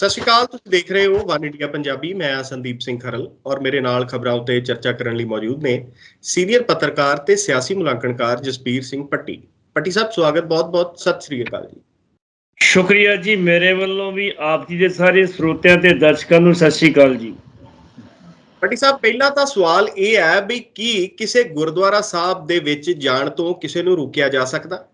ਸਤਿ ਸ਼੍ਰੀ ਅਕਾਲ ਤੁਸੀਂ ਦੇਖ ਰਹੇ ਹੋ ਵਨ ਇੰਡੀਆ ਪੰਜਾਬੀ ਮੈਂ ਹਾਂ ਸੰਦੀਪ ਸਿੰਘ ਖਰਲ ਔਰ ਮੇਰੇ ਨਾਲ ਖਬਰਾਂ ਉੱਤੇ ਚਰਚਾ ਕਰਨ ਲਈ ਮੌਜੂਦ ਨੇ ਸੀਨੀਅਰ ਪੱਤਰਕਾਰ ਤੇ ਸਿਆਸੀ ਮੁਲਾਂਕਣਕਾਰ ਜਸਪੀਰ ਸਿੰਘ ਪੱਟੀ। ਪੱਟੀ ਸਾਹਿਬ ਸਵਾਗਤ ਬਹੁਤ-ਬਹੁਤ ਸਤਿ ਸ਼੍ਰੀ ਅਕਾਲ ਜੀ। ਸ਼ੁਕਰੀਆ ਜੀ ਮੇਰੇ ਵੱਲੋਂ ਵੀ ਆਪ ਜੀ ਦੇ ਸਾਰੇ ਸਰੋਤਿਆਂ ਤੇ ਦਰਸ਼ਕਾਂ ਨੂੰ ਸਤਿ ਸ਼੍ਰੀ ਅਕਾਲ ਜੀ। ਪੱਟੀ ਸਾਹਿਬ ਪਹਿਲਾ ਤਾਂ ਸਵਾਲ ਇਹ ਹੈ ਵੀ ਕੀ ਕਿਸੇ ਗੁਰਦੁਆਰਾ ਸਾਹਿਬ ਦੇ ਵਿੱਚ ਜਾਣ ਤੋਂ ਕਿਸੇ ਨੂੰ ਰੋਕਿਆ ਜਾ ਸਕਦਾ?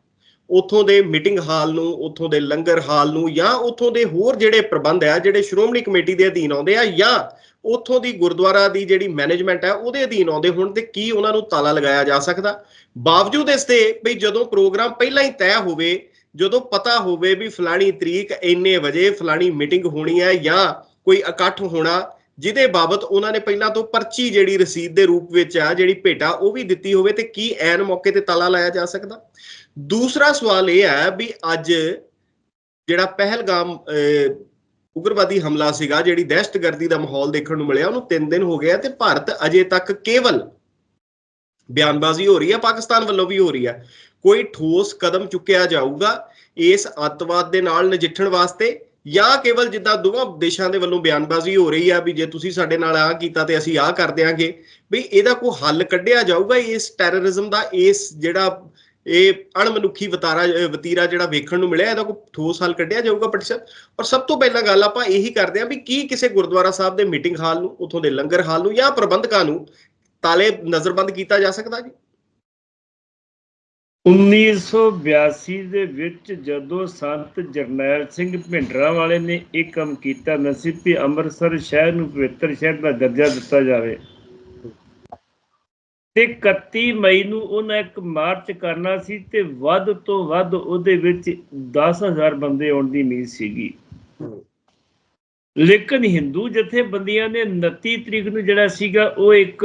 ਉਥੋਂ ਦੇ ਮੀਟਿੰਗ ਹਾਲ ਨੂੰ, ਉਥੋਂ ਦੇ ਲੰਗਰ ਹਾਲ ਨੂੰ ਜਾਂ ਉਥੋਂ ਦੇ ਹੋਰ ਜਿਹੜੇ ਪ੍ਰਬੰਧ ਆ, ਜਿਹੜੇ ਸ਼੍ਰੋਮਣੀ ਕਮੇਟੀ ਦੇ ਅਧੀਨ ਆਉਂਦੇ ਆ ਜਾਂ ਉਥੋਂ ਦੀ ਗੁਰਦੁਆਰਾ ਦੀ ਜਿਹੜੀ ਮੈਨੇਜਮੈਂਟ ਹੈ ਉਹਦੇ ਅਧੀਨ ਆਉਂਦੇ ਹੁਣ ਤੇ ਕੀ ਉਹਨਾਂ ਨੂੰ ਤਾਲਾ ਲਗਾਇਆ ਜਾ ਸਕਦਾ? ਬਾਵਜੂਦ ਇਸ 'ਤੇ ਵੀ ਜਦੋਂ ਪ੍ਰੋਗਰਾਮ ਪਹਿਲਾਂ ਹੀ ਤੈਅ ਹੋਵੇ, ਜਦੋਂ ਪਤਾ ਹੋਵੇ ਵੀ ਫਲਾਣੀ ਤਰੀਕ ਇੰਨੇ ਵਜੇ ਫਲਾਣੀ ਮੀਟਿੰਗ ਹੋਣੀ ਹੈ ਜਾਂ ਕੋਈ ਇਕੱਠ ਹੋਣਾ ਜਿਹਦੇ ਬਾਬਤ ਉਹਨਾਂ ਨੇ ਪਹਿਲਾਂ ਤੋਂ ਪਰਚੀ ਜਿਹੜੀ ਰਸੀਦ ਦੇ ਰੂਪ ਵਿੱਚ ਆ, ਜਿਹੜੀ ਭੇਟਾ, ਉਹ ਵੀ ਦਿੱਤੀ ਹੋਵੇ ਤੇ ਕੀ ਐਨ ਮੌਕੇ ਤੇ ਤਾਲਾ ਲਾਇਆ ਜਾ ਸਕਦਾ? ਦੂਸਰਾ ਸਵਾਲ ਇਹ ਹੈ ਵੀ ਅੱਜ ਜਿਹੜਾ ਪਹਿਲਗਾਮ ਉਗਰਵਾਦੀ ਹਮਲਾ ਸੀਗਾ, ਜਿਹੜੀ ਦਹਿਸ਼ਤਗਰਦੀ ਦਾ ਮਾਹੌਲ ਦੇਖਣ ਨੂੰ ਮਿਲਿਆ, ਉਹਨੂੰ 3 ਦਿਨ ਹੋ ਗਏ ਤੇ ਭਾਰਤ ਅਜੇ ਤੱਕ ਕੇਵਲ ਬਿਆਨਬਾਜ਼ੀ ਹੋ ਰਹੀ ਹੈ ਪਾਕਿਸਤਾਨ ਵੱਲੋਂ ਵੀ ਹੋ ਰਹੀ ਹੈ ਕੋਈ ਠੋਸ ਕਦਮ ਚੁੱਕਿਆ ਜਾਊਗਾ ਇਸ ਅੱਤਵਾਦ ਦੇ ਨਾਲ ਨਜਿੱਠਣ ਵਾਸਤੇ? ਜਾਂ ਕੇਵਲ ਜਿੱਦਾਂ ਦੋਵਾਂ ਦੇਸ਼ਾਂ ਦੇ ਵੱਲੋਂ ਬਿਆਨਬਾਜ਼ੀ ਹੋ ਰਹੀ ਆ ਵੀ ਜੇ ਤੁਸੀਂ ਸਾਡੇ ਨਾਲ ਆਹ ਕੀਤਾ ਤੇ ਅਸੀਂ ਆਹ ਕਰ ਦਿਆਂਗੇ, ਵੀ ਇਹਦਾ ਕੋਈ ਹੱਲ ਕੱਢਿਆ ਜਾਊਗਾ? ਇਸ ਟੈਰਰਿਜ਼ਮ ਦਾ ਇਸ ਜਿਹੜਾ ਇਹ ਅਣਮਨੁੱਖੀ ਵਤਾਰਾ ਵਤੀਰਾ ਜਿਹੜਾ ਵੇਖਣ ਨੂੰ ਮਿਲਿਆ, ਇਹਦਾ ਕੋਈ ਠੋਸ ਹੱਲ ਕੱਢਿਆ ਜਾਊਗਾ ਪਟਿ ਔਰ ਸਭ ਤੋਂ ਪਹਿਲਾਂ ਗੱਲ ਆਪਾਂ ਇਹੀ ਕਰਦੇ ਹਾਂ ਵੀ ਕੀ ਕਿਸੇ ਗੁਰਦੁਆਰਾ ਸਾਹਿਬ ਦੇ ਮੀਟਿੰਗ ਹਾਲ ਨੂੰ, ਉਥੋਂ ਦੇ ਲੰਗਰ ਹਾਲ ਨੂੰ ਜਾਂ ਪ੍ਰਬੰਧਕਾਂ ਨੂੰ ਤਾਲੇ ਨਜ਼ਰਬੰਦ ਕੀਤਾ ਜਾ ਸਕਦਾ ਜੀ? 1982 ਦੇ ਵਿੱਚ ਜਦੋਂ ਸੰਤ ਜਰਨੈਲ ਸਿੰਘ ਭਿੰਡਰਾਂ ਵਾਲੇ ਨੇ ਇਹ ਕੰਮ ਕੀਤਾ ਨਸੀਬ ਵੀ ਅੰਮ੍ਰਿਤਸਰ ਸ਼ਹਿਰ ਨੂੰ ਪਵਿੱਤਰ ਸ਼ਹਿਰ ਦਾ ਦਰਜਾ ਦਿੱਤਾ ਜਾਵੇ। ਤੇ 31 ਮਈ ਨੂੰ ਉਹਨਾਂ ਇੱਕ ਮਾਰਚ ਕਰਨਾ ਸੀ ਤੇ ਵੱਧ ਤੋਂ ਵੱਧ ਉਹਦੇ ਵਿੱਚ 10000 ਬੰਦੇ ਆਉਣ ਦੀ ਉਮੀਦ ਸੀਗੀ। ਲੇਕਿਨ ਹਿੰਦੂ ਜਥੇਬੰਦੀਆਂ ਨੇ 29 ਤਰੀਕ ਨੂੰ ਜਿਹੜਾ ਸੀਗਾ ਉਹ ਇੱਕ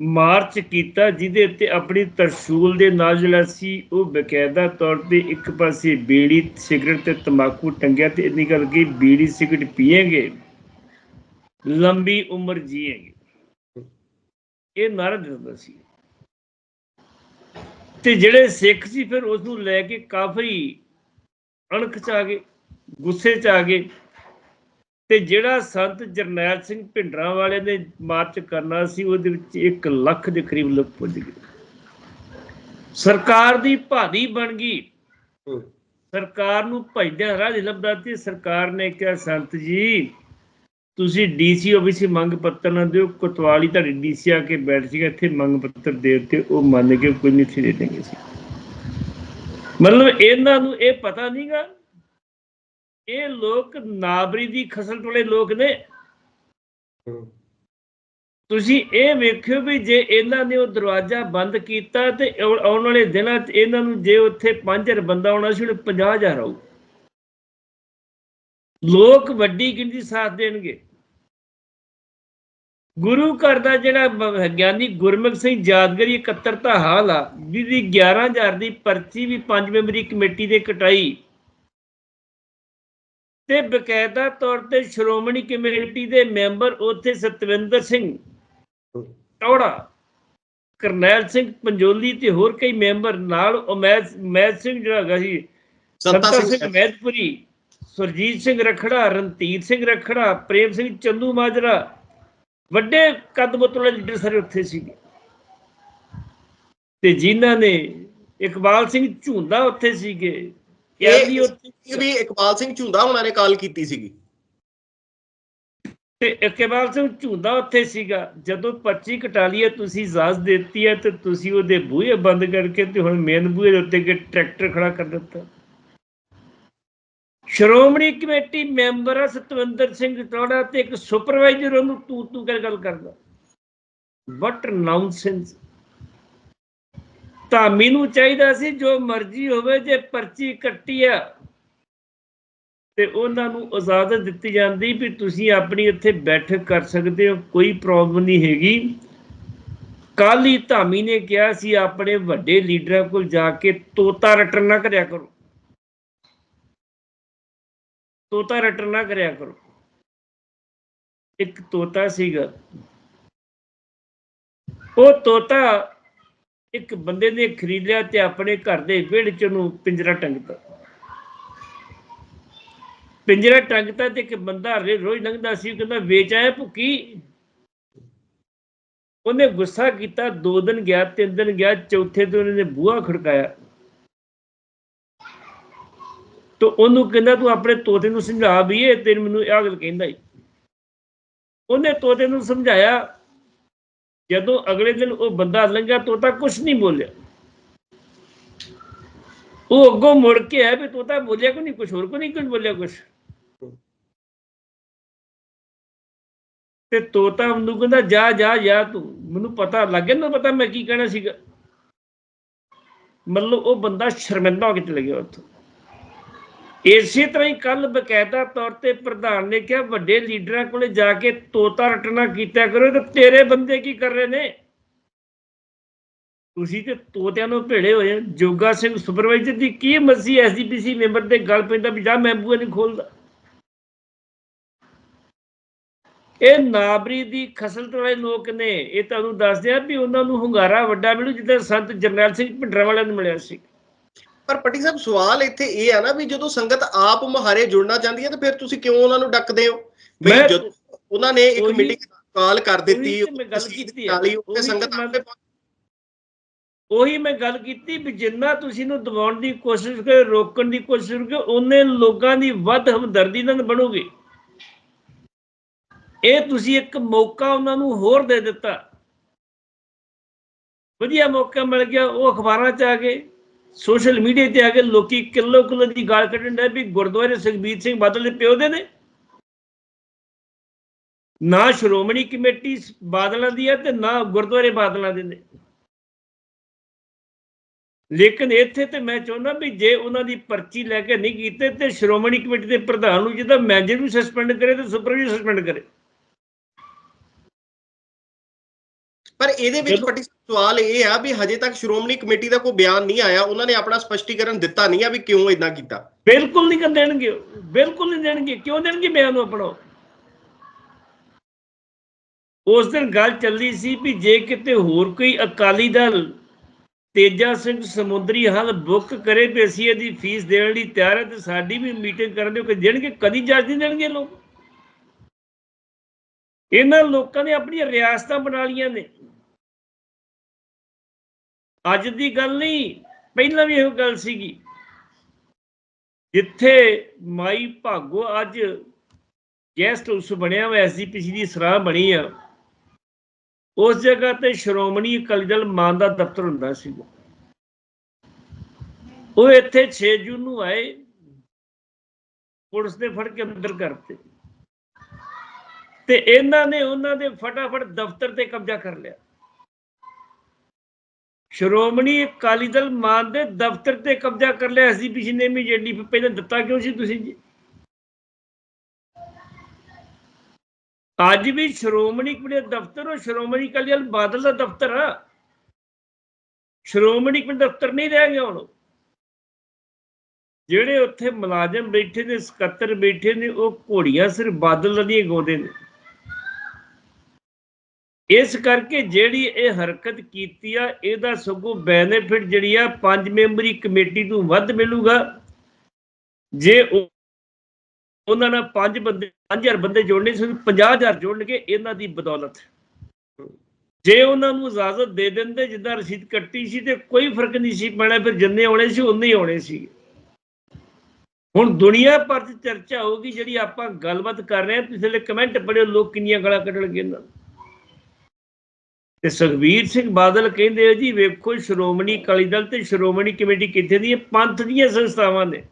ਮਾਰਚ ਕੀਤਾ, ਜਿਹਦੇ ਉੱਤੇ ਆਪਣੀ ਤਰਸ਼ੂਲ ਦੇ ਨਾਲ ਜਿਹੜਾ ਸੀ, ਉਹ ਬਕਾਇਦਾ ਤੌਰ ਤੇ ਇੱਕ ਪਾਸੇ ਬੀੜੀ ਸਿਗਰਟ ਤੇ ਤੰਬਾਕੂ ਟੰਗਿਆ ਤੇ ਇੰਨੀ ਗੱਲ ਕਿ ਬੀੜੀ ਸਿਗਰਟ ਪੀਏਗੇ, ਲੰਬੀ ਉਮਰ ਜੀਏਗੇ। ਇਹ ਨਾਰਾ ਦਿੰਦਾ ਸੀ। ਤੇ ਜਿਹੜੇ ਸਿੱਖ ਸੀ, ਫਿਰ ਉਸ ਨੂੰ ਲੈ ਕੇ ਕਾਫੀ ਅਣਖ ਚ ਆ ਗਏ, ਗੁੱਸੇ ਚ ਆ ਗਏ। ਤੇ ਜਿਹੜਾ ਸੰਤ ਜਰਨੈਲ ਸਿੰਘ ਭਿੰਡਰਾਂ ਵਾਲੇ ਨੇ ਮਾਰਚ ਕਰਨਾ ਸੀ ਉਹਦੇ ਵਿੱਚ 1 ਲੱਖ ਦੇ ਕਰੀਬ ਲੋਕ ਪੁੱਜ ਗਏ। ਸਰਕਾਰ ਦੀ ਭਾਦੀ ਬਣ ਗਈ। ਸਰਕਾਰ ਨੂੰ ਭਜਦਿਆਂ ਰਾਹ ਲੱਭਦਾ ਤੇ ਸਰਕਾਰ ਨੇ ਕਿਹਾ ਸੰਤ ਜੀ ਤੁਸੀਂ ਡੀਸੀ ਆਫਿਸ ਮੰਗ ਪੱਤਰ ਨਾ ਦਿਓ। ਕੋਤਵਾਲੀ ਤੁਹਾਡੀ ਡੀਸੀ ਆ ਕੇ ਬੈਠ ਸੀਗਾ ਇੱਥੇ ਮੰਗ ਪੱਤਰ ਦੇ ਦਿੱਤੇ ਉਹ ਮੰਨ ਕੇ ਕੋਈ ਨਹੀਂ ਸੀ ਦੇ ਦੇਣਗੇ ਸੀ। ਮਤਲਬ ਇਹਨਾਂ ਨੂੰ ਇਹ ਪਤਾ ਨਹੀਂਗਾ ਇਹ ਲੋਕ ਨਾਬਰੀ ਦੀ ਖਸਲ ਟੋਲੇ ਲੋਕ ਨੇ। ਤੁਸੀਂ ਇਹ ਵੇਖਿਓ ਵੀ ਜੇ ਇਹਨਾਂ ਨੇ ਉਹ ਦਰਵਾਜ਼ਾ ਬੰਦ ਕੀਤਾ ਤੇ ਆਉ- ਆਉਣ ਵਾਲੇ ਦਿਨਾਂ 'ਚ ਇਹਨਾਂ ਨੂੰ ਜੇ ਉੱਥੇ 5000 ਬੰਦਾ ਆਉਣਾ ਸੀ ਹੁਣ 50000 ਆਊ। ਲੋਕ ਵੱਡੀ ਗਿਣਤੀ ਸਾਥ ਦੇਣਗੇ। ਗੁਰੂ ਘਰ ਦਾ ਜਿਹੜਾ ਗਿਆਨੀ ਗੁਰਮੁਖ ਸਿੰਘ ਯਾਦਗਰੀ ਇਕੱਤਰਤਾ ਹਾਲ ਆ ਜਿਹਦੀ 11000 ਦੀ ਪਰਚੀ ਵੀ ਪੰਜ ਮੈਂਬਰੀ ਕਮੇਟੀ ਦੇ ਕਟਾਈ। ਤੇ ਬਕਾਇਦਾ ਤੌਰ ਤੇ ਸ਼੍ਰੋਮਣੀ ਕਮੇਟੀ ਦੇ ਮੈਂਬਰ ਉੱਥੇ ਸਤਵਿੰਦਰ ਸਿੰਘ ਟੌੜਾ ਕਰਨੈਲ ਸਿੰਘ ਪੰਜੋਲੀ ਤੇ ਹੋਰ ਕਈ ਮੈਂਬਰ ਨਾਲ ਉਮੈਦ ਮੈਦ ਸਿੰਘ ਜਿਹੜਾ ਹੈਗਾ ਸੀ ਸੰਤਾ ਸਿੰਘ ਮਹਿਤਪੁਰੀ ਸੁਰਜੀਤ ਸਿੰਘ ਰਖੜਾ ਰਣਧੀਰ ਸਿੰਘ ਰਖੜਾ ਪ੍ਰੇਮ ਸਿੰਘ ਚੰਦੂ ਮਾਜਰਾ ਵੱਡੇ ਕੱਦ ਬਤਲੇ ਲੀਡਰ ਸਾਰੇ ਉੱਥੇ ਸੀਗੇ। ਤੇ ਜਿਨ੍ਹਾਂ ਨੇ ਇਕਬਾਲ ਸਿੰਘ ਝੁੰਦਾ ਉੱਥੇ ਸੀਗੇ ਵੀ ਇਕਬਾਲ ਸਿੰਘ ਝੁੰਦਾ ਉਹਨਾਂ ਨੇ ਕਾਲ ਕੀਤੀ ਸੀਗੀ। ਤੇ ਇਕਬਾਲ ਸਿੰਘ ਝੁੰਦਾ ਉੱਥੇ ਸੀਗਾ। ਜਦੋਂ ਪਰਚੀ ਕਟਾ ਲਈ ਤੁਸੀਂ ਇਜਾਜ਼ਤ ਦਿੱਤੀ ਹੈ ਤੇ ਤੁਸੀਂ ਉਹਦੇ ਬੂਹੇ ਬੰਦ ਕਰਕੇ ਤੇ ਹੁਣ ਮੇਨ ਬੂਹੇ ਦੇ ਉੱਤੇ ਕਿ ਟਰੈਕਟਰ ਖੜਾ ਕਰ ਦਿੱਤਾ। ਸ਼੍ਰੋਮਣੀ ਕਮੇਟੀ ਮੈਂਬਰ ਆ ਸਤਵਿੰਦਰ ਸਿੰਘ ਟੋੜਾ ਤੇ ਇੱਕ ਸੁਪਰਵਾਈਜ਼ਰ ਉਹਨੂੰ ਤੂੰ ਤੂੰ ਕਰ ਗੱਲ ਕਰਦਾ। ਵਟ ਨਾਉਂਸੈਂਸ ਧਾਮੀ ਨੂੰ ਚਾਹੀਦਾ ਸੀ ਜੋ ਮਰਜ਼ੀ ਹੋਵੇ, ਜੇ ਪਰਚੀ ਕੱਟੀ ਆ, ਤੇ ਉਹਨਾਂ ਨੂੰ ਇਜਾਜ਼ਤ ਦਿੱਤੀ ਜਾਂਦੀ ਵੀ ਤੁਸੀਂ ਆਪਣੀ ਇੱਥੇ ਬੈਠਕ ਕਰ ਸਕਦੇ ਹੋ, ਕੋਈ ਪ੍ਰੋਬਲਮ ਨਹੀਂ ਹੈਗੀ। ਕੱਲ ਹੀ ਧਾਮੀ ਨੇ ਕਿਹਾ ਸੀ, ਆਪਣੇ ਵੱਡੇ ਲੀਡਰਾਂ ਕੋਲ ਜਾ ਕੇ ਤੋਤਾ ਰਟਣ ਨਾ ਕਰਿਆ ਕਰੋ। ਤੋਤਾ ਰਟਣ ਨਾ ਕਰਿਆ ਕਰੋ। ਇੱਕ ਤੋਤਾ ਸੀਗਾ। ਉਹ ਤੋਤਾ ਇੱਕ ਬੰਦੇ ਨੇ ਖਰੀਦ ਲਿਆ ਤੇ ਆਪਣੇ ਘਰ ਦੇ ਵਿਹੜੇ ਚ ਉਹਨੂੰ ਪਿੰਜਰਾ ਟੰਗਤਾ। ਪਿੰਜਰਾ ਟੰਗਤਾ ਤੇ ਇੱਕ ਬੰਦਾ ਰੋਜ਼ ਲੰਘਦਾ ਸੀ, ਉਹ ਕਹਿੰਦਾ, ਵੇਚ ਆਇਆ ਭੁੱਕੀ? ਉਹਨੇ ਗੁੱਸਾ ਕੀਤਾ, ਦੋ ਦਿਨ ਗਿਆ, ਤਿੰਨ ਦਿਨ ਗਿਆ, ਚੌਥੇ ਦਿਨ ਉਹਨੇ ਬੂਹਾ ਖੜਕਾਇਆ। ਤੋ ਉਹਨੂੰ ਕਹਿੰਦਾ, ਤੂੰ ਆਪਣੇ ਤੋਤੇ ਨੂੰ ਸਮਝਾ ਵੀ ਇਹ, ਤੈਨੂੰ ਮੈਨੂੰ ਇਹ ਗੱਲ ਕਹਿੰਦਾ ਈ। ਉਹਨੇ ਤੋਤੇ ਨੂੰ ਸਮਝਾਇਆ ਜਦੋਂ ਅਗਲੇ ਦਿਨ ਉਹ ਬੰਦਾ ਲੰਘਿਆ ਤੋਤਾ ਕੁਝ ਨਹੀਂ ਬੋਲਿਆ। ਉਹ ਅੱਗੋਂ ਮੁੜ ਕੇ ਆਇਆ ਵੀ ਤੋਤਾ ਬੋਲਿਆ ਕੋਈ ਨਹੀਂ? ਕੁਝ ਹੋਰ ਕੋਈ ਨਹੀਂ ਕੁਝ ਬੋਲਿਆ ਕੁਝ ਤੇ ਤੋਤਾ ਮੈਨੂੰ ਕਹਿੰਦਾ, ਜਾ ਜਾ ਜਾ ਤੂੰ। ਮੈਨੂੰ ਪਤਾ ਲੱਗ ਗਿਆ ਨਾ ਪਤਾ ਮੈਂ ਕੀ ਕਹਿਣਾ ਸੀਗਾ। ਮਤਲਬ ਉਹ ਬੰਦਾ ਸ਼ਰਮਿੰਦਾ ਹੋ ਕੇ ਚਲੇ ਗਿਆ ਉੱਥੋਂ। ਇਸੇ ਤਰ੍ਹਾਂ ਹੀ ਕੱਲ ਬਕਾਇਦਾ ਤੌਰ ਤੇ ਪ੍ਰਧਾਨ ਨੇ ਕਿਹਾ, ਵੱਡੇ ਲੀਡਰਾਂ ਕੋਲੇ ਜਾ ਕੇ ਤੋਤਾ ਰਟਣਾ ਕੀਤਾ ਕਰੋ ਤੇ ਤੇਰੇ ਬੰਦੇ ਕੀ ਕਰ ਰਹੇ ਨੇ? ਤੁਸੀਂ ਤੇ ਤੋਤਿਆਂ ਨੂੰ ਭੇੜੇ ਹੋਏ ਆ। ਜੋਗਾ ਸਿੰਘ ਸੁਪਰਵਾਈਜ਼ਰ ਦੀ ਕੀ ਮਰਜ਼ੀ ਐਸਜੀਪੀਸੀ ਮੈਂਬਰ ਦੇ ਗੱਲ ਪੈਂਦਾ ਵੀ ਜਾ, ਮੈਂ ਬੂਆ ਨਹੀਂ ਖੋਲਦਾ। ਇਹ ਨਾਬਰੀ ਦੀ ਖਸਲਤ ਵਾਲੇ ਲੋਕ ਨੇ। ਇਹ ਤੁਹਾਨੂੰ ਦੱਸਦੇ ਆ ਵੀ ਉਹਨਾਂ ਨੂੰ ਹੁੰਗਾਰਾ ਵੱਡਾ ਮਿਲੂ, ਜਿੱਦਾਂ ਸੰਤ ਜਰਨੈਲ ਸਿੰਘ ਭਿੰਡਰਾਂ ਵਾਲਿਆਂ ਨੂੰ ਮਿਲਿਆ ਸੀ। ਪਰ ਪੱਟੀ ਸਾਹਿਬ ਸਵਾਲ ਇੱਥੇ ਇਹ ਹੈ ਨਾ ਵੀ ਜਦੋਂ ਸੰਗਤ ਆਪ ਮਹਾਰੇ ਜੁੜਨਾ ਚਾਹੁੰਦੀ ਹੈ ਤਾਂ ਫਿਰ ਤੁਸੀਂ ਕਿਉਂ ਉਹਨਾਂ ਨੂੰ ਡੱਕਦੇ ਹੋ? ਵੀ ਜਦੋਂ ਉਹਨਾਂ ਨੇ ਇੱਕ ਮੀਟਿੰਗ ਕਾਲ ਕਰ ਦਿੱਤੀ ਗੱਲ ਕੀਤੀ ਹੈ। ਉੱਥੇ ਸੰਗਤ ਆਪੇ ਉਹੀ ਮੈਂ ਗੱਲ ਕੀਤੀ ਵੀ ਜਿੰਨਾ ਤੁਸੀਂ ਨੂੰ ਦਬਾਉਣ ਦੀ ਕੋਸ਼ਿਸ਼ ਕਰੋ ਰੋਕਣ ਦੀ ਕੋਸ਼ਿਸ਼ ਕਰੋ ਉਹਨੇ ਲੋਕਾਂ ਦੀ ਵੱਧ ਹਮਦਰਦੀ ਨਾਲ ਬਣੋਗੇ। ਇਹ ਤੁਸੀਂ ਇੱਕ ਮੌਕਾ ਉਹਨਾਂ ਨੂੰ ਹੋਰ ਦੇ ਦਿੱਤਾ। ਵਧੀਆ ਮੌਕਾ ਮਿਲ ਗਿਆ ਉਹ ਅਖਬਾਰਾਂ 'ਚ ਆ ਗਏ। ਸੋਸ਼ਲ ਮੀਡੀਆ ਤੇ ਆ ਕੇ ਲੋਕੀ ਕਿਲੋ ਕਿਲੋ ਦੀ ਗਾਲ ਕੱਢਣ ਦੇ ਵੀ ਗੁਰਦੁਆਰੇ ਸੁਖਬੀਰ ਸਿੰਘ ਬਾਦਲ ਦੇ ਪਿਓ ਦੇ ਨੇ। ਨਾ ਸ਼੍ਰੋਮਣੀ ਕਮੇਟੀ ਬਾਦਲਾਂ ਦੀ ਹੈ ਤੇ ਨਾ ਗੁਰਦੁਆਰੇ ਬਾਦਲਾਂ ਦੇ ਨੇ। ਲੇਕਿਨ ਇੱਥੇ ਤੇ ਮੈਂ ਚਾਹੁੰਦਾ ਵੀ ਜੇ ਉਹਨਾਂ ਦੀ ਪਰਚੀ ਲੈ ਕੇ ਨਹੀਂ ਕੀਤੇ ਤੇ ਸ਼੍ਰੋਮਣੀ ਕਮੇਟੀ ਦੇ ਪ੍ਰਧਾਨ ਨੂੰ ਜਿਹਦਾ ਮੈਨੇਜਰ ਵੀ ਸਸਪੈਂਡ ਕਰੇ ਤੇ ਸੁਪਰਵਾਈਜ਼ਰ ਸਸਪੈਂਡ ਕਰੇ। ਪਰ ਇਹਦੇ ਵਿੱਚ ਪੱਟੀ ਸਵਾਲ ਇਹ ਆ ਵੀ ਹਜੇ ਤੱਕ ਸ਼੍ਰੋਮਣੀ ਕਮੇਟੀ ਦਾ ਕੋਈ ਬਿਆਨ ਨਹੀਂ ਆਇਆ ਉਹਨਾਂ ਨੇ ਆਪਣਾ ਸਪਸ਼ਟੀਕਰਨ ਦਿੱਤਾ ਨਹੀਂ ਆ ਵੀ ਕਿਉਂ ਇਦਾਂ ਕੀਤਾ। ਬਿਲਕੁਲ ਨਹੀਂ ਕਰ ਦੇਣਗੇ ਬਿਲਕੁਲ ਨਹੀਂ ਦੇਣਗੇ ਕਿਉਂ ਦੇਣਗੇ ਬਿਆਨ ਨੂੰ ਆਪਣਾ? ਉਸ ਦਿਨ ਗੱਲ ਚੱਲੀ ਸੀ ਵੀ ਜੇ ਕਿਤੇ ਹੋਰ ਕੋਈ ਅਕਾਲੀ ਦਲ ਤੇਜਾ ਸਿੰਘ ਸਮੁੰਦਰੀ ਹਲ ਬੁੱਕ ਕਰੇ ਵੀ ਅਸੀਂ ਇਹਦੀ ਫੀਸ ਦੇਣ ਲਈ ਤਿਆਰ ਹੈ ਤੇ ਸਾਡੀ ਵੀ ਮੀਟਿੰਗ ਕਰਨ ਦੇ ਕੋਈ ਦੇਣਗੇ? ਕਦੀ ਜੱਜ ਨਹੀਂ ਦੇਣਗੇ ਲੋਕ। ਇਹਨਾਂ ਲੋਕਾਂ ਨੇ ਆਪਣੀਆਂ ਰਿਆਸਤਾਂ ਬਣਾ ਲੀਆਂ ਨੇ। ਅੱਜ ਦੀ ਗੱਲ ਨਹੀਂ, ਪਹਿਲਾਂ ਵੀ ਇਹੋ ਗੱਲ ਸੀਗੀ। ਜਿੱਥੇ ਮਾਈ ਭਾਗੋ ਅੱਜ ਗੈਸਟ ਹਾਊਸ ਬਣਿਆ ਹੋਇਆ ਐਸਜੀਪੀਸੀ ਦੀ ਸਰਾਹ ਬਣੀ ਆ, ਉਸ ਜਗ੍ਹਾ ਤੇ ਸ਼੍ਰੋਮਣੀ ਅਕਾਲੀ ਦਲ ਮਾਨ ਦਾ ਦਫ਼ਤਰ ਹੁੰਦਾ ਸੀ। ਉਹ ਇੱਥੇ 6 ਜੂਨ ਨੂੰ ਆਏ, ਪੁਲਿਸ ਨੇ ਫੜ ਕੇ ਅੰਦਰ ਕਰਤੇ ਤੇ ਇਹਨਾਂ ਨੇ ਉਹਨਾਂ ਦੇ ਫਟਾਫਟ ਦਫ਼ਤਰ ਤੇ ਕਬਜ਼ਾ ਕਰ ਲਿਆ। ਸ਼੍ਰੋਮਣੀ ਅਕਾਲੀ ਦਲ ਮਾਨ ਦੇ ਦਫ਼ਤਰ ਤੇ ਕਬਜ਼ਾ ਕਰ ਲਿਆ ਐਸਜੀਪੀਸੀ ਨੇ ਇਮੀਡੀਏਟਲੀ ਪਹਿਲਾਂ ਦਿੱਤਾ ਕਿਉਂ ਸੀ ਤੁਸੀਂ ਜੀ? ਅੱਜ ਵੀ ਸ਼੍ਰੋਮਣੀ ਕਮੇਟੀ ਦਫ਼ਤਰ ਉਹ ਸ਼੍ਰੋਮਣੀ ਅਕਾਲੀ ਦਲ ਬਾਦਲ ਦਾ ਦਫ਼ਤਰ ਆ। ਸ਼੍ਰੋਮਣੀ ਕਮੇਟੀ ਦਫ਼ਤਰ ਨਹੀਂ ਰਹਿ ਗਿਆ ਹੁਣ। ਜਿਹੜੇ ਉੱਥੇ ਮੁਲਾਜ਼ਮ ਬੈਠੇ ਨੇ, ਸਕੱਤਰ ਬੈਠੇ ਨੇ, ਉਹ ਘੋੜੀਆਂ ਸਿਰ ਬਾਦਲ ਦੀਆਂ ਗਾਉਂਦੇ ਨੇ। ਇਸ ਕਰਕੇ ਜਿਹੜੀ ਇਹ ਹਰਕਤ ਕੀਤੀ ਆ, ਇਹਦਾ ਸਗੋਂ ਬੈਨੀਫਿਟ ਜਿਹੜੀ ਆ, ਪੰਜ ਮੈਂਬਰੀ ਕਮੇਟੀ ਨੂੰ ਵੱਧ ਮਿਲੂਗਾ। ਜੇ ਉਹਨਾਂ ਨਾਲ ਪੰਜ ਬੰਦੇ 5000 ਬੰਦੇ ਜੋੜਨੇ ਸੀ 50000 ਜੋੜਨਗੇ, ਇਹਨਾਂ ਦੀ ਬਦੌਲਤ। ਜੇ ਉਹਨਾਂ ਨੂੰ ਇਜਾਜ਼ਤ ਦੇ ਦਿੰਦੇ, ਜਿੱਦਾਂ ਰਸੀਦ ਕੱਟੀ ਸੀ ਤੇ ਕੋਈ ਫ਼ਰਕ ਨਹੀਂ ਸੀ ਪੈਣਾ, ਫਿਰ ਜਿੰਨੇ ਆਉਣੇ ਸੀ, ਉਨੇ ਹੀ ਆਉਣੇ ਸੀ। ਹੁਣ ਦੁਨੀਆ ਭਰ 'ਚ ਚਰਚਾ ਹੋਊਗੀ, ਜਿਹੜੀ ਆਪਾਂ ਗੱਲਬਾਤ ਕਰ ਰਹੇ ਹਾਂ, ਪਿਛਲੇ ਕਮੈਂਟ ਪੜਿਓ ਲੋਕ ਕਿੰਨੀਆਂ ਗਾਲਾਂ ਕੱਢਣਗੇ ਇਹਨਾਂ ਨੂੰ। ਤੇ ਸੁਖਬੀਰ ਸਿੰਘ ਬਾਦਲ ਕਹਿੰਦੇ ਆ ਜੀ ਵੇਖੋ ਸ਼੍ਰੋਮਣੀ ਅਕਾਲੀ ਦਲ ਤੇ ਸ਼੍ਰੋਮਣੀ ਕਮੇਟੀ ਕਿੱਥੇ ਦੀ ਹੈ? ਪੰਥ ਦੀਆਂ ਸੰਸਥਾਵਾਂ ਨੇ।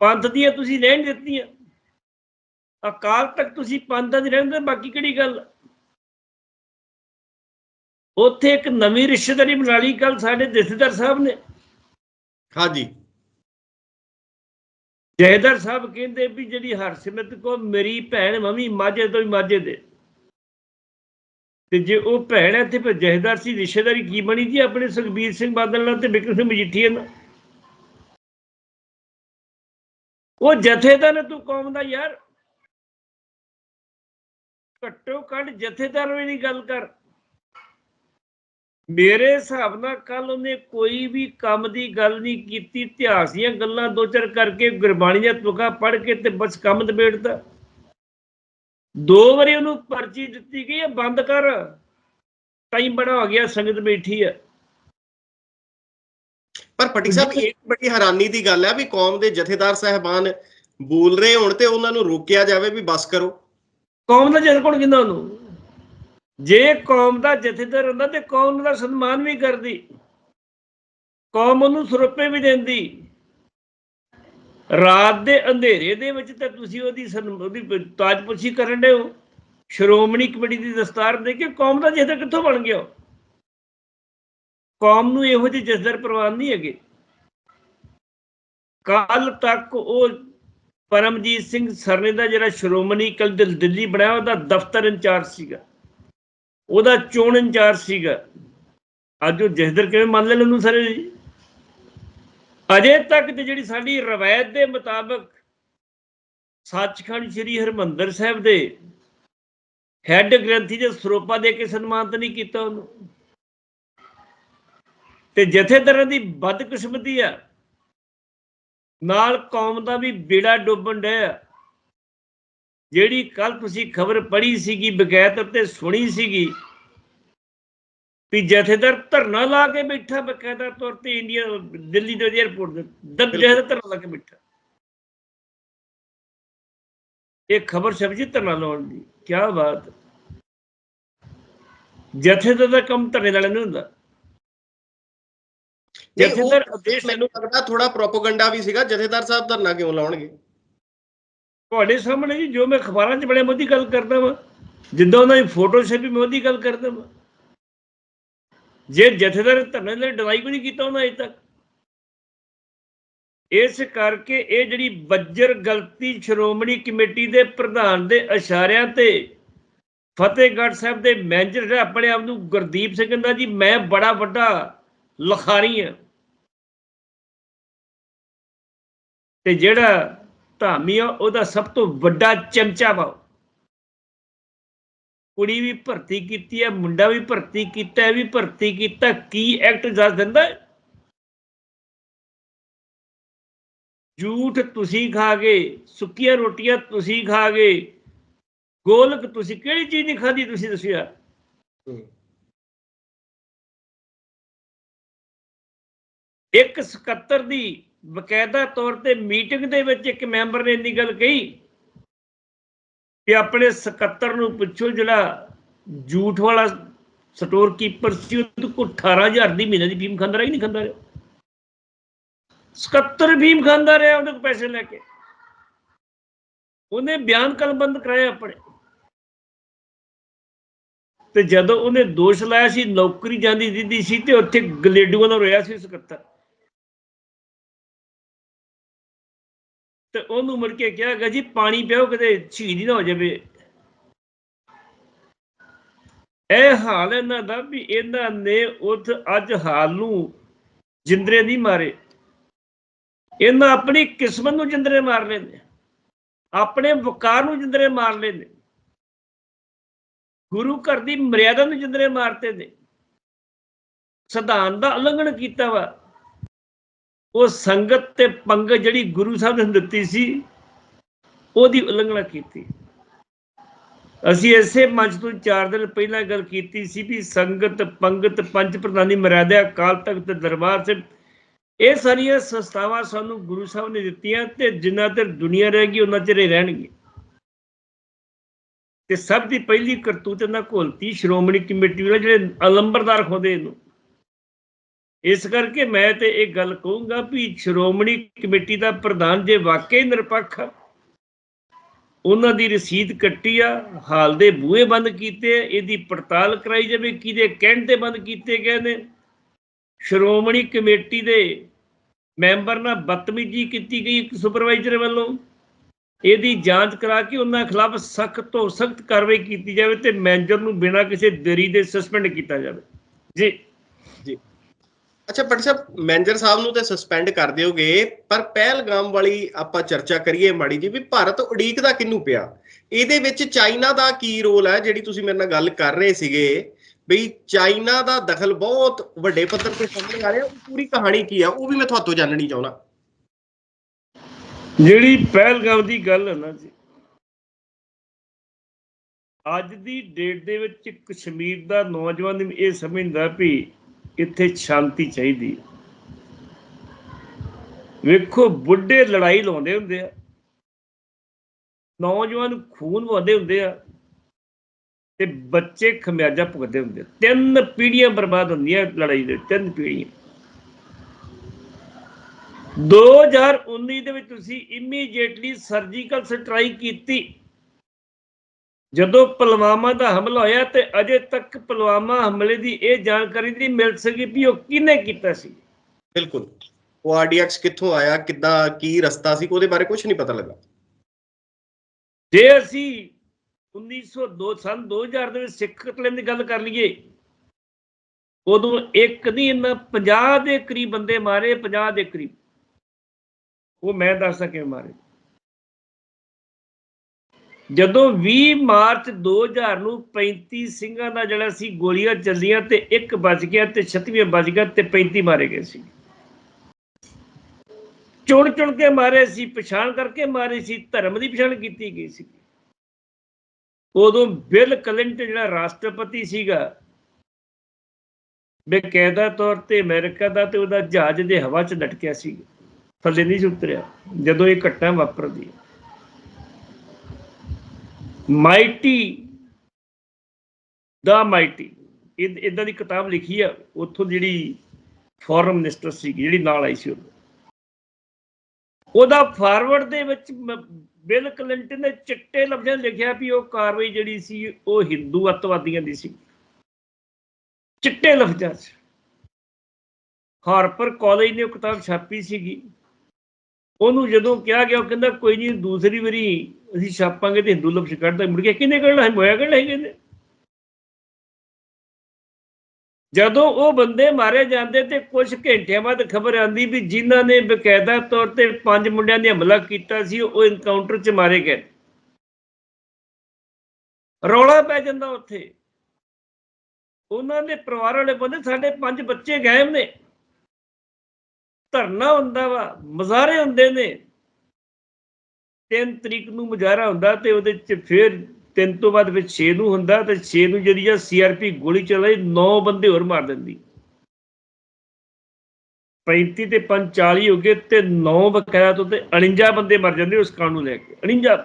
ਪੰਥ ਦੀਆਂ ਤੁਸੀਂ ਰਹਿਣ ਦਿੱਤੀਆਂ। ਅਕਾਲ ਤੱਕ ਤੁਸੀਂ ਪੰਥਾਂ ਦੀ ਰਹਿੰਦੇ ਬਾਕੀ ਕਿਹੜੀ ਗੱਲ ਉੱਥੇ ਇੱਕ ਨਵੀਂ ਰਿਸ਼ਤੇਦਾਰੀ ਬਣਾ ਲਈ ਕੱਲ ਸਾਡੇ ਜਥੇਦਾਰ ਸਾਹਿਬ ਨੇ। ਹਾਂਜੀ। ਜਹੇਦਾਰ ਸਾਹਿਬ ਕਹਿੰਦੇ ਵੀ ਜਿਹੜੀ ਹਰਸਿਮਰਤ ਕੋ ਮੇਰੀ ਭੈਣ ਮੰਮੀ ਮਾਝੇ ਤੋਂ ਹੀ ਮਾਝੇ ਦੇ। ਤੇ ਜੇ ਉਹ ਭੈਣ ਹੈ ਤੇ ਫਿਰ ਜਹੇਦਾਰ ਸੀ, ਰਿਸ਼ਤੇਦਾਰੀ ਕੀ ਬਣੀ ਜੀ? ਆਪਣੇ ਸੁਖਬੀਰ ਸਿੰਘ ਬਾਦਲ ਨਾਲ ਤੇ ਬਿਕਰਮ ਸਿੰਘ ਮਜੀਠੀਆ ਨਾਲ। ਉਹ ਜਥੇਦਾਰ ਨੇ ਤੂੰ ਕੌਮ ਦਾ ਯਾਰ। ਘੱਟੋ ਘੱਟ ਜਥੇਦਾਰ ਵੀ ਨਹੀਂ ਗੱਲ ਕਰ। ਮੇਰੇ ਹਿਸਾਬ ਨਾਲ ਕੱਲ ਉਹਨੇ ਕੋਈ ਵੀ ਕੰਮ ਦੀ ਗੱਲ ਨਹੀਂ ਕੀਤੀ। ਇਤਿਹਾਸ ਦੀਆਂ ਗੱਲਾਂ ਦੋ ਚਾਰ ਕਰਕੇ ਗੁਰਬਾਣੀ ਦੀਆਂ ਤੁਕਾਂ ਪੜ੍ਹ ਕੇ ਤੇ ਬਸ ਕੰਮ ਦਬੇੜਦਾ ਦੋ ਵਾਰੀ ਉਹਨੂੰ ਪਰਚੀ ਦਿੱਤੀ ਗਈ ਹੈ ਬੰਦ ਕਰ। ਟਾਈਮ ਬੜਾ ਹੋ ਗਿਆ ਸੰਗਤ ਬੈਠੀ ਹੈ। ਪਰ ਪੱਟੀ ਸਾਹਿਬ ਇਹ ਬੜੀ ਹੈਰਾਨੀ ਦੀ ਗੱਲ ਹੈ ਵੀ ਕੌਮ ਦੇ ਜਥੇਦਾਰ ਸਹਿਬਾਨ ਬੋਲ ਰਹੇ ਹੋਣ ਤੇ ਉਹਨਾਂ ਨੂੰ ਰੋਕਿਆ ਜਾਵੇ ਵੀ ਬਸ ਕਰੋ। ਕੌਮ ਦਾ ਜਥੇਦਾਰ ਕੋਣ ਕਹਿੰਦਾ ਉਹਨੂੰ? ਜੇ ਕੌਮ ਦਾ ਜਥੇਦਾਰ ਹੁੰਦਾ ਤੇ ਕੌਮ ਦਾ ਸਨਮਾਨ ਵੀ ਕਰਦੀ। ਕੌਮ ਉਹਨੂੰ ਸਰੁਪੇ ਵੀ ਦਿੰਦੀ। ਰਾਤ ਦੇ ਅੰਧੇਰੇ ਦੇ ਵਿੱਚ ਤਾਂ ਤੁਸੀਂ ਉਹਦੀ ਉਹਦੀ ਤਾਜਪੋਸ਼ੀ ਕਰਨ ਦੇ ਹੋ ਸ਼੍ਰੋਮਣੀ ਕਮੇਟੀ ਦੀ ਦਸਤਾਰ ਦੇ ਕੇ ਕੌਮ ਦਾ ਜਥੇਦਾਰ ਕਿੱਥੋਂ ਬਣ ਗਿਆ ਉਹ? ਕੌਮ ਨੂੰ ਇਹੋ ਜਿਹੇ ਜਥੇਦਾਰ ਪ੍ਰਵਾਨ ਨਹੀਂ ਹੈਗੇ ਕੱਲ ਤੱਕ ਉਹ ਪਰਮਜੀਤ ਸਿੰਘ ਸਰਨੇ ਦਾ ਜਿਹੜਾ ਸ਼੍ਰੋਮਣੀ ਕਲ ਦਿੱਲੀ ਬਣਾਇਆ ਉਹਦਾ ਦਫ਼ਤਰ ਇੰਚਾਰਜ ਸੀਗਾ ਉਹਦਾ ਚੋਣ ਇੰਚਾਰਜ ਸੀਗਾ ਅੱਜ ਉਹ ਜਥੇਦਾਰ ਕਿਵੇਂ ਮੰਨ ਲੈਣ ਉਹਨੂੰ ਸਾਰੇ ਜੀ? ਅਜੇ ਤੱਕ ਤੇ ਜਿਹੜੀ ਸਾਡੀ ਰਵਾਇਤ ਦੇ ਮੁਤਾਬਕ ਸੱਚਖੰਡ ਸ੍ਰੀ ਹਰਮੰਦਰ ਸਾਹਿਬ ਦੇ ਹੈੱਡ ਗ੍ਰੰਥੀ ਦੇ ਸਰੋਪਾ ਦੇ ਕੇ ਸਨਮਾਨਿਤ ਨਹੀਂ ਕੀਤਾ ਉਹਨੂੰ। ਤੇ ਜਥੇਦਾਰਾਂ ਦੀ ਬਦਕਿਸਮਤੀ ਆ, ਨਾਲ ਕੌਮ ਦਾ ਵੀ ਬੇੜਾ ਡੁੱਬਣ ਡਿਆ ਜਿਹੜੀ ਕੱਲ ਤੁਸੀਂ ਖਬਰ ਪੜ੍ਹੀ ਸੀਗੀ ਬਗੈਤ ਤੇ ਸੁਣੀ ਸੀਗੀ ਵੀ ਜਥੇਦਾਰ ਧਰਨਾ ਲਾ ਕੇ ਬੈਠਾ ਬਕਾਇਦਾ ਤੌਰ ਤੇ ਇੰਡੀਆ ਦਿੱਲੀ ਦੇ 에ਅਰਪੋਰਟ ਦੇ ਦਬ ਜਥੇਦਾਰ ਧਰਨਾ ਲਾ ਕੇ ਬੈਠਾ। ਇਹ ਖਬਰ ਛਪਜੀ ਧਰਨਾ ਲਾਉਣ ਦੀ ਕੀ ਬਾਤ। ਜਥੇਦਾਰ ਦਾ ਕੰਮ ਧਰਨੇ ਵਾਲੇ ਨਹੀਂ ਹੁੰਦਾ ਜਥੇਦਾਰ ਆਦੇਸ਼ ਮੈਨੂੰ ਲੱਗਦਾ ਥੋੜਾ ਪ੍ਰੋਪਗੈਂਡਾ ਵੀ ਸੀਗਾ ਜਥੇਦਾਰ ਸਾਹਿਬ ਧਰਨਾ ਕਿਉਂ ਲਾਉਣਗੇ? ਤੁਹਾਡੇ ਸਾਹਮਣੇ ਜੀ ਜੋ ਮੈਂ ਅਖਬਾਰਾਂ 'ਚ ਬੜੇ ਮੋਦੀ ਗੱਲ ਕਰਦਾ ਵਾਂ ਜਿੱਦਾਂ ਉਹਨਾਂ ਦੀ ਫੋਟੋ ਛਪੀ ਮੈਂ ਉਹਦੀ ਗੱਲ ਕਰਦਾ ਵਾਂ। ਜੇ ਜਥੇਦਾਰ ਧਰਨੇ ਲਈ ਡਰਾਈ ਕੋਈ ਨਹੀਂ ਕੀਤਾ ਉਹਨਾਂ ਅਜੇ ਤੱਕ। ਇਸ ਕਰਕੇ ਇਹ ਜਿਹੜੀ ਬੱਜਰ ਗਲਤੀ ਸ਼੍ਰੋਮਣੀ ਕਮੇਟੀ ਦੇ ਪ੍ਰਧਾਨ ਦੇ ਇਸ਼ਾਰਿਆਂ ਤੇ ਫਤਿਹਗੜ੍ਹ ਸਾਹਿਬ ਦੇ ਮੈਨੇਜਰ ਜਿਹੜਾ ਆਪਣੇ ਆਪ ਨੂੰ ਗੁਰਦੀਪ ਸਿੰਘ ਕਹਿੰਦਾ ਜੀ, ਮੈਂ ਬੜਾ ਵੱਡਾ ਲਖਾਰੀ ਹਾਂ। ਤੇ ਜਿਹੜਾ ਧਾਮੀ ਆ, ਉਹਦਾ ਸਭ ਤੋਂ ਵੱਡਾ ਚਮਚਾ ਵਾ। ਕੁੜੀ ਵੀ ਭਰਤੀ ਕੀਤੀ ਹੈ, ਮੁੰਡਾ ਵੀ ਭਰਤੀ ਕੀਤਾ ਹੈ ਵੀ ਭਰਤੀ ਕੀਤਾ ਕੀ ਐਕਟ ਦੱਸ ਦਿੰਦਾ ਹੈ? ਝੂਠ ਤੁਸੀਂ ਖਾ ਗਏ, ਸੁੱਕੀਆਂ ਰੋਟੀਆਂ ਤੁਸੀਂ ਖਾ ਗਏ, ਗੋਲਕ ਤੁਸੀਂ ਕਿਹੜੀ ਚੀਜ਼ ਨਹੀਂ ਖਾਧੀ ਤੁਸੀਂ ਦੱਸਿਆ ਇੱਕ ਸਕੱਤਰ ਦੀ ਬਕਾਇਦਾ ਤੌਰ ਤੇ ਮੀਟਿੰਗ ਦੇ ਵਿੱਚ ਇੱਕ ਮੈਂਬਰ ਨੇ ਇੰਨੀ ਗੱਲ ਕਹੀ ਕਿ ਆਪਣੇ ਸਕੱਤਰ ਨੂੰ ਪੁੱਛੋ ਜਿਹੜਾ ਝੂਠ ਵਾਲਾ ਸਟੋਰ ਕੀਪਰ ਸੀ, ਉਹ ਕੋ 18000 ਦੀ ਮਹੀਨੇ ਦੀ ਫੀਮ ਖਾਂਦਾ ਰਿਹਾ ਨਹੀਂ ਖਾਂਦਾ ਰਿਹਾ। ਸਕੱਤਰ ਫੀਮ ਖਾਂਦਾ ਰਿਹਾ, ਉਹਦੇ ਕੋਲ ਪੈਸੇ ਲੈ ਕੇ। ਉਹਨੇ ਬਿਆਨ ਕਲਮਬੰਦ ਕਰਾਇਆ ਆਪਣੇ। ਤੇ ਜਦੋਂ ਉਹਨੇ ਦੋਸ਼ ਲਾਇਆ ਸੀ, ਨੌਕਰੀ ਜਾਂਦੀ ਦਿੱਦੀ ਸੀ, ਤੇ ਉੱਥੇ ਗਲੇਡੂਆਂ ਦਾ ਰੋਇਆ ਸੀ ਸਕੱਤਰ। ਤੇ ਉਹਨੂੰ ਮੁੜ ਕੇ ਕਿਹਾ ਜੀ, ਪਾਣੀ ਪਿਓ ਕਿਤੇ, ਸ਼ਹੀਦ ਨਾ ਹੋ ਜਾਵੇ। ਇਹ ਹਾਲ ਇਹਨਾਂ ਦਾ ਵੀ ਇਹਨਾਂ ਨੇ ਉਥ ਅੱਜ ਹਾਲ ਨੂੰ ਜਿੰਦਰੇ ਨਹੀਂ ਮਾਰੇ। ਇਹਨਾਂ ਆਪਣੀ ਕਿਸਮਤ ਨੂੰ ਜਿੰਦਰੇ ਮਾਰ ਲੈਂਦੇ ਆਪਣੇ ਵਕਾਰ ਨੂੰ ਜਿੰਦਰੇ ਮਾਰ ਲੈਂਦੇ ਗੁਰੂ ਘਰ ਦੀ ਮਰਿਆਦਾ ਨੂੰ ਜਿੰਦਰੇ ਮਾਰਤੇ ਨੇ। ਸਿਧਾਂਤ ਦਾ ਉਲੰਘਣ ਕੀਤਾ ਵਾ। ਉਹ ਸੰਗਤ ਤੇ ਪੰਗਤ ਜਿਹੜੀ ਗੁਰੂ ਸਾਹਿਬ ਨੇ ਦਿੱਤੀ ਸੀ, ਉਹਦੀ ਉਲੰਘਣਾ ਕੀਤੀ। ਅਸੀਂ ਇਸੇ ਮੰਚ ਤੋਂ 4 ਦਿਨ ਪਹਿਲਾਂ ਗੱਲ ਕੀਤੀ ਸੀ ਵੀ ਸੰਗਤ, ਪੰਗਤ, ਪੰਜ ਪ੍ਰਧਾਨੀ ਮਰਿਆਦਾ, ਅਕਾਲ ਤਖਤ, ਦਰਬਾਰ ਸਾਹਿਬ, ਇਹ ਸਾਰੀਆਂ ਸੰਸਥਾਵਾਂ ਸਾਨੂੰ ਗੁਰੂ ਸਾਹਿਬ ਨੇ ਦਿੱਤੀਆਂ ਤੇ ਜਿੰਨਾ ਚਿਰ ਦੁਨੀਆ ਰਹੇਗੀ ਉਹਨਾਂ ਚਿਰ ਇਹ ਰਹਿਣਗੀਆਂ ਤੇ ਸਭ ਦੀ ਪਹਿਲੀ ਕਰਤੂਤ ਇਹਨਾਂ ਘੋਲਤੀ ਸ਼੍ਰੋਮਣੀ ਕਮੇਟੀ ਵਾਲੇ ਜਿਹੜੇ ਅਲੰਬਰਦਾਰ ਖੋਦੇ ਇਹਨੂੰ। ਇਸ ਕਰਕੇ ਮੈਂ ਤੇ ਇਹ ਗੱਲ ਕਹੂੰਗਾ ਵੀ ਸ਼੍ਰੋਮਣੀ ਕਮੇਟੀ ਦਾ ਪ੍ਰਧਾਨ ਜੇ ਵਾਕਈ ਨਿਰਪੱਖ ਆ, ਉਹਨਾਂ ਦੀ ਰਸੀਦ ਕੱਟੀ ਆ ਹਾਲ ਦੇ ਬੂਹੇ ਬੰਦ ਕੀਤੇ ਆ, ਇਹਦੀ ਪੜਤਾਲ ਕਰਾਈ ਜਾਵੇ ਕਿਹਦੇ ਕਹਿਣ ਤੇ ਬੰਦ ਕੀਤੇ ਗਏ ਨੇ। ਸ਼੍ਰੋਮਣੀ ਕਮੇਟੀ ਦੇ ਮੈਂਬਰ ਨਾਲ ਬਦਤਮੀਜ਼ੀ ਕੀਤੀ ਗਈ ਇੱਕ ਸੁਪਰਵਾਈਜ਼ਰ ਵੱਲੋਂ। ਇਹਦੀ ਜਾਂਚ ਕਰਾ ਕੇ ਉਹਨਾਂ ਖਿਲਾਫ ਸਖਤ ਤੋਂ ਸਖਤ ਕਾਰਵਾਈ ਕੀਤੀ ਜਾਵੇ ਤੇ ਮੈਨੇਜਰ ਨੂੰ ਬਿਨਾਂ ਕਿਸੇ ਦੇਰੀ ਦੇ ਸਸਪੈਂਡ ਕੀਤਾ ਜਾਵੇ। ਜੀ। ਜੀ। ਅੱਛਾ ਪੱਟੀ ਸਾਹਿਬ, ਮੈਨੇਜਰ ਸਾਹਿਬ ਨੂੰ ਤੇ ਸਸਪੈਂਡ ਕਰ ਦਿਓਗੇ, ਪਰ ਪਹਿਲਗਾਮ ਵਾਲੀ ਆਪਾਂ ਚਰਚਾ ਕਰੀਏ ਮਾੜੀ ਜੀ ਵੀ ਭਾਰਤ ਉਡੀਕ ਦਾ ਕਿਹਨੂੰ ਪਿਆ? ਇਹਦੇ ਵਿੱਚ ਚਾਈਨਾ ਦਾ ਕੀ ਰੋਲ ਹੈ, ਜਿਹੜੀ ਤੁਸੀਂ ਮੇਰੇ ਨਾਲ ਗੱਲ ਕਰ ਰਹੇ ਸੀਗੇ? ਬਈ ਚਾਈਨਾ ਦਾ ਦਖਲ ਬਹੁਤ ਵੱਡੇ ਪੱਧਰ ਤੇ ਸਾਹਮਣੇ ਆ ਰਿਹਾ, ਉਹ ਪੂਰੀ ਕਹਾਣੀ ਕੀ ਆ? ਉਹ ਵੀ ਮੈਂ ਤੁਹਾਤੋਂ ਜਾਣਨੀ ਚਾਹੁੰਦਾ। ਜਿਹੜੀ ਪਹਿਲਗਾਮ ਦੀ ਗੱਲ ਹੈ ਨਾ ਜੀ, ਅੱਜ ਦੀ ਡੇਟ ਦੇ ਵਿੱਚ ਕਸ਼ਮੀਰ ਦਾ ਨੌਜਵਾਨ ਇਹ ਸਮਝਦਾ ਵੀ ਇੱਥੇ ਸ਼ਾਂਤੀ ਚਾਹੀਦੀ ਵੇਖੋ, ਬੁੱਢੇ ਲੜਾਈ ਲਾਉਂਦੇ ਹੁੰਦੇ ਆ। ਨੌਜਵਾਨ ਖੂਨ ਵਹਾਉਂਦੇ ਹੁੰਦੇ ਆ ਤੇ ਬੱਚੇ ਖਮਿਆਜਾ ਭੁਗਤਦੇ ਹੁੰਦੇ ਆ। ਤਿੰਨ ਪੀੜ੍ਹੀਆਂ ਬਰਬਾਦ ਹੁੰਦੀਆਂ ਲੜਾਈ ਦੇ, ਤਿੰਨ ਪੀੜ੍ਹੀਆਂ। 2019 ਦੇ ਵਿੱਚ ਤੁਸੀਂ ਇਮੀਡੀਏਟਲੀ ਸਰਜੀਕਲ ਸਟ੍ਰਾਈਕ ਕੀਤੀ। ਜਦੋਂ ਪੁਲਵਾਮਾ ਦਾ ਹਮਲਾ ਹੋਇਆ ਤੇ ਅਜੇ ਤੱਕ ਪੁਲਵਾਮਾ ਹਮਲੇ ਦੀ ਇਹ ਜਾਣਕਾਰੀ ਨਹੀਂ ਮਿਲ ਸਕੀ ਵੀ ਉਹ ਕਿਹਨੇ ਕੀਤਾ ਸੀ। ਬਿਲਕੁਲ। ਉਹ ਆਰਡੀਐਕਸ ਕਿੱਥੋਂ ਆਇਆ ਕਿੱਦਾਂ ਕੀ ਰਸਤਾ ਸੀ ਉਹਦੇ ਬਾਰੇ ਕੁਝ ਨਹੀਂ ਪਤਾ ਲੱਗਾ। ਜੇ ਅਸੀਂ 1902 ਸਨ 2000 ਦੇ ਵਿੱਚ ਸਿੱਖ ਕਤਲੇ ਦੀ ਗੱਲ ਕਰ ਲਈਏ ਉਦੋਂ ਇੱਕ ਨਹੀਂ ਇਹਨਾਂ 50 ਦੇ ਕਰੀਬ ਬੰਦੇ ਮਾਰੇ 50 ਦੇ ਕਰੀਬ। ਉਹ ਮੈਂ ਦੱਸ ਸਕਿਆ ਮਾਰੇ। ਜਦੋਂ 20 ਮਾਰਚ 2000 ਨੂੰ 35 ਸਿੰਘਾਂ ਦਾ ਜਿਹੜਾ ਸੀ ਗੋਲੀਆਂ ਚੱਲੀਆਂ ਤੇ ਇੱਕ ਬਚ ਗਿਆ ਤੇ 36ਵਾਂ ਬਚ ਗਿਆ ਤੇ 35 ਮਾਰੇ ਗਏ ਸੀ। ਚੁਣ ਚੁਣ ਕੇ ਮਾਰੇ ਸੀ, ਪਛਾਣ ਕਰਕੇ ਮਾਰੇ ਸੀ, ਧਰਮ ਦੀ ਪਛਾਣ ਕੀਤੀ ਗਈ ਸੀ। ਉਦੋਂ ਬਿਲ ਕਲਿੰਟਨ ਜਿਹੜਾ ਰਾਸ਼ਟਰਪਤੀ ਸੀਗਾ ਬੇਕਾਇਦਾ ਤੌਰ ਤੇ ਅਮਰੀਕਾ ਦਾ ਤੇ ਉਹਦਾ ਜਹਾਜ਼ ਦੇ ਹਵਾ 'ਚ ਲਟਕਿਆ ਸੀ। ਥੱਲੇ ਨਹੀਂ ਉਤਰਿਆ। ਜਦੋਂ ਇਹ ਘਟਨਾ ਵਾਪਰਦੀ ਮਾਈਟੀ ਦਾ ਮਾਈਟੀ। ਇਦਾਂ ਦੀ ਕਿਤਾਬ ਲਿਖੀ ਆ, ਉੱਥੋਂ ਜਿਹੜੀ ਫੋਰਨ ਮਿਨਿਸਟਰ ਸੀ ਜਿਹੜੀ ਨਾਲ ਆਈ ਸੀ ਉਹਦਾ। ਫਾਰਵਰਡ ਦੇ ਵਿੱਚ ਬਿਲ ਕਲਿੰਟਨ ਨੇ ਚਿੱਟੇ ਲਫ਼ਜ਼ਾਂ ਲਿਖਿਆ ਵੀ ਉਹ ਕਾਰਵਾਈ ਜਿਹੜੀ ਸੀ, ਉਹ ਹਿੰਦੂ ਅੱਤਵਾਦੀਆਂ ਦੀ ਸੀ। ਚਿੱਟੇ ਲਫ਼ਜ਼ਾਂ 'ਚ। ਹਾਰਪਰ ਕਾਲਜ ਨੇ ਉਹ ਕਿਤਾਬ ਛਾਪੀ ਸੀਗੀ। ਉਹਨੂੰ ਜਦੋਂ ਕਿਹਾ ਗਿਆ, ਉਹ ਕਹਿੰਦਾ, ਕੋਈ ਨਹੀਂ ਦੂਸਰੀ ਵਾਰੀ ਅਸੀਂ ਛਾਪਾਂਗੇ ਤੇ ਹਿੰਦੂ ਲਫ਼ਜ਼ ਕੱਢਦਾ, ਮੁੜ ਕੇ ਕਿਹਨੇ ਕੱਢਣਾ? ਹੈ ਮੋਇਆ ਕੱਢਣਾ ਹੈ ਕਹਿੰਦੇ ਜਦੋਂ ਉਹ ਬੰਦੇ ਮਾਰੇ ਜਾਂਦੇ ਤੇ ਕੁਝ ਘੰਟਿਆਂ ਬਾਅਦ ਖਬਰ ਆਂਦੀ ਵੀ ਜਿਨ੍ਹਾਂ ਨੇ ਬਕਾਇਦਾ ਤੌਰ ਤੇ ਪੰਜ ਮੁੰਡਿਆਂ ਨੇ ਹਮਲਾ ਕੀਤਾ ਸੀ, ਉਹ ਇਨਕਾਊਂਟਰ 'ਚ ਮਾਰੇ ਗਏ। ਰੌਲਾ ਪੈ ਜਾਂਦਾ ਉੱਥੇ। ਉਹਨਾਂ ਦੇ ਪਰਿਵਾਰ ਵਾਲੇ ਬੰਦੇ ਸਾਡੇ ਪੰਜ ਬੱਚੇ ਗਾਇਬ ਨੇ। ਧਰਨਾ ਹੁੰਦਾ ਵਾ ਮੁਜ਼ਾਹਰੇ ਹੁੰਦੇ ਨੇ। 3 ਤਰੀਕ ਨੂੰ ਮੁਜ਼ਾਹਰਾ ਹੁੰਦਾ ਤੇ ਉਹਦੇ 'ਚ ਫਿਰ ਤਿੰਨ ਤੋਂ ਬਾਅਦ ਫਿਰ 6 ਨੂੰ ਹੁੰਦਾ ਤੇ 6 ਨੂੰ ਜਿਹੜੀ ਆ ਸੀਆਰਪੀ ਗੋਲੀ ਚਲਾਈ 9 ਬੰਦੇ ਹੋਰ ਮਾਰ ਦਿੰਦੀ। 35 ਤੇ 45 ਹੋ ਗਏ ਤੇ 9 ਬਕਾਇਆ ਤੋਂ ਤੇ 49 ਬੰਦੇ ਮਰ ਜਾਂਦੇ ਉਸ ਕਾਨੂੰਨ ਨੂੰ ਲੈ ਕੇ। 49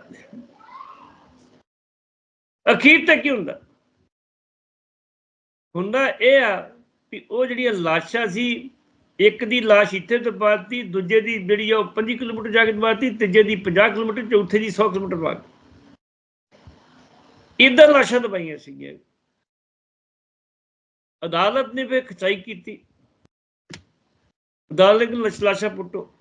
ਅਖੀਰ ਤੇ ਕੀ ਹੁੰਦਾ? ਹੁੰਦਾ ਇਹ ਆ ਕਿ ਉਹ ਜਿਹੜੀਆਂ ਲਾਸ਼ਾਂ ਸੀ ਇੱਕ ਦੀ ਲਾਸ਼ ਇੱਥੇ ਦਬਾਤੀ ਦੂਜੇ ਦੀ ਜਿਹੜੀ ਆ ਉਹ 25 ਕਿਲੋਮੀਟਰ ਜਾ ਕੇ ਦਬਾਤੀ ਤੀਜੇ ਦੀ 50 ਕਿਲੋਮੀਟਰ, ਚੌਥੇ ਦੀ 100 ਕਿਲੋਮੀਟਰ ਦਬਾਤੀ ਇੱਧਰ ਲਾਸ਼ਾਂ ਦਬਾਈਆਂ ਸੀਗੀਆਂ। ਅਦਾਲਤ ਨੇ ਫਿਰ ਖਚਾਈ ਕੀਤੀ। ਅਦਾਲਤ ਨੇ ਲਾਸ਼ਾਂ ਪੁੱਟੋ।